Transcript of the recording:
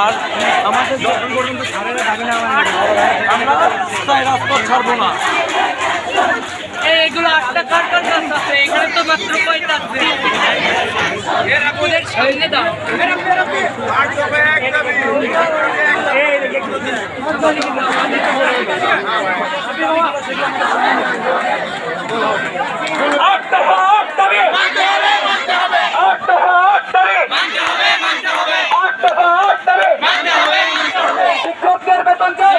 আর আমাদের যখন পর্যন্ত ছাড়েরা দাবি না আমরা তাই রাজপথ ছাড়বো না এইগুলো আটটা কার কার কাছে আছে এখানে তো মাত্র কয়টা আছে ওদের সামনে দাও আট বেতন চাই